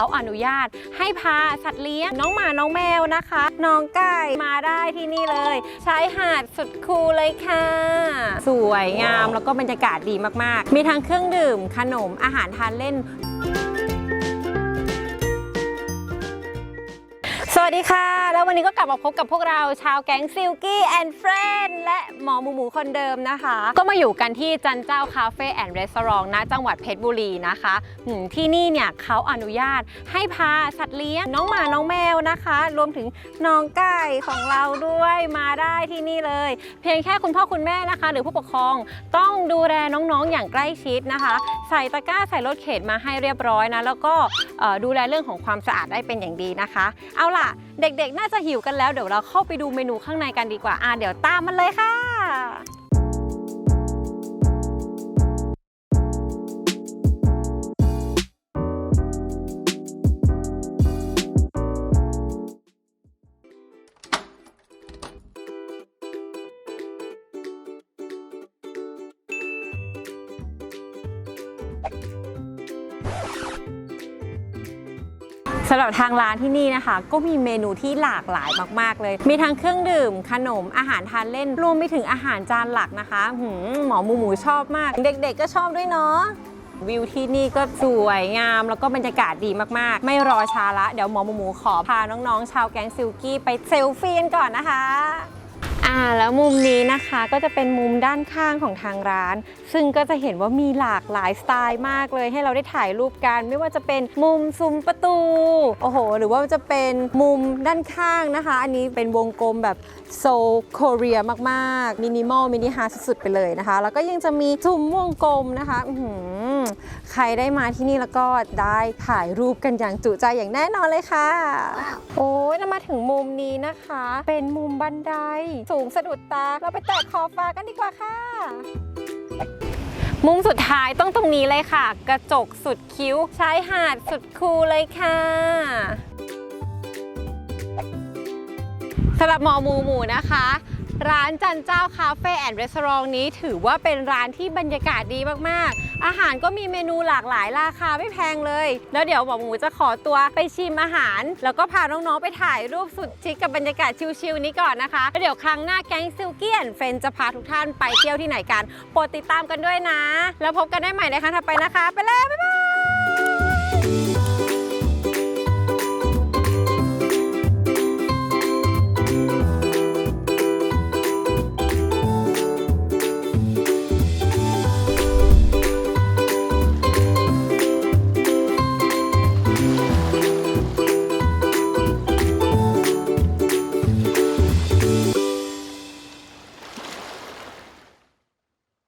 เขาอนุญาต ให้พาสัตว์เลี้ยง น้องหมาน้องแมวนะคะ น้องไก่มาได้ที่นี่เลยชายหาดสุดคูลเลยค่ะ สวยงามแล้วก็บรรยากาศดีมากๆ มีทั้งเครื่องดื่ม ขนมอาหารทานเล่น สวัสดีค่ะ แล้ววันนี้ก็กลับมาพบกับพวกเราชาวแก๊งซิลกี้แอนด์เฟรนและหมอหมูหมูคนเดิมนะคะ ก็มาอยู่กันที่จันเจ้าคาเฟ่แอนด์รีสอร์ทณจังหวัดเพชรบุรีนะคะอืมที่นี่เนี่ยเขาอนุญาตให้พาสัตว์เลี้ยงน้องหมาน้องแมวนะคะ รวมถึงน้องไก่ของเราด้วยมาได้ที่นี่เลย เพียงแค่คุณพ่อคุณแม่นะคะ หรือผู้ปกครองต้องดูแลน้องๆอย่างใกล้ชิดนะคะ ใส่ตะกร้าใส่รถเข็นมาให้เรียบร้อยนะ แล้วก็ดูแลเรื่องของความสะอาดได้เป็นอย่างดีนะคะ เอาล่ะ เด็กๆ น่าจะหิวกันแล้วเดี๋ยวเราเข้าไปดูเมนูข้างในกันดีกว่าอ่าเดี๋ยวตามมันเลยค่ะ สำหรับทางร้านที่นี่นะคะ ก็มีเมนูที่หลากหลายมาก ๆ เลย มีทั้งเครื่องดื่ม ขนมอาหารทานเล่น รวมไปถึงอาหารจานหลักนะคะหืมหมอหมูหมูชอบมาก เด็กๆก็ชอบด้วยเนาะวิวที่นี่ก็สวยงามแล้วก็บรรยากาศดีมาก ๆ ไม่รอช้าละ เดี๋ยวหมอหมูหมูขอพาน้อง ๆ ชาวแก๊งซิลกี้ไปเซลฟี่กันก่อนนะคะ อ่าแล้วมุมนี้นะคะก็จะเป็นมุมด้านข้างของทางร้าน ซึ่งก็จะเห็นว่ามีหลากหลายสไตล์มากเลย ให้เราได้ถ่ายรูปกัน ไม่ว่าจะเป็นมุมซุ้มประตูโอ้โห หรือว่าจะเป็นมุมด้านข้างนะคะ อันนี้เป็นวงกลมแบบโซลโคเรียมากๆมินิมอลมินิฮาร์สุดๆไปเลยนะคะ แล้วก็ยังจะมีซุ้มวงกลมนะคะ อื ใครได้มาที่นี่แล้วก็ได้ถ่ายรูปกันอย่างจุใจอย่างแน่นอนเลยค่ะ โอ้ยแล้วมาถึงมุมนี้นะคะ เป็นมุมบันได สูงสะดุดตา เราไปแตะขอบฟ้ากันดีกว่าค่ะ มุมสุดท้ายต้องตรงนี้เลยค่ะ กระจกสุดคิ้วชายหาดสุดคูลเลยค่ะสำหรับหมอหมูหมูนะคะ ร้านจันเจ้าคาเฟ่แอนด์รีสอร์ทนี้ถือว่าเป็นร้านที่บรรยากาศดีมากๆ อาหารก็มีเมนูหลากหลายราคาไม่แพงเลย แล้วเดี๋ยวหมอหมูจะขอตัวไปชิมอาหาร แล้วก็พาน้องๆไปถ่ายรูปสุดชิคกับบรรยากาศชิลๆนี้ก่อนนะคะแล้วเดี๋ยวครั้งหน้าแก๊งซิลเกียนเฟนจะพาทุกท่านไปเที่ยวที่ไหนกันโปรดติดตามกันด้วยนะ แล้วพบกันได้ใหม่ในครั้งถัดไปนะคะ ไปเลยบ๊ายบาย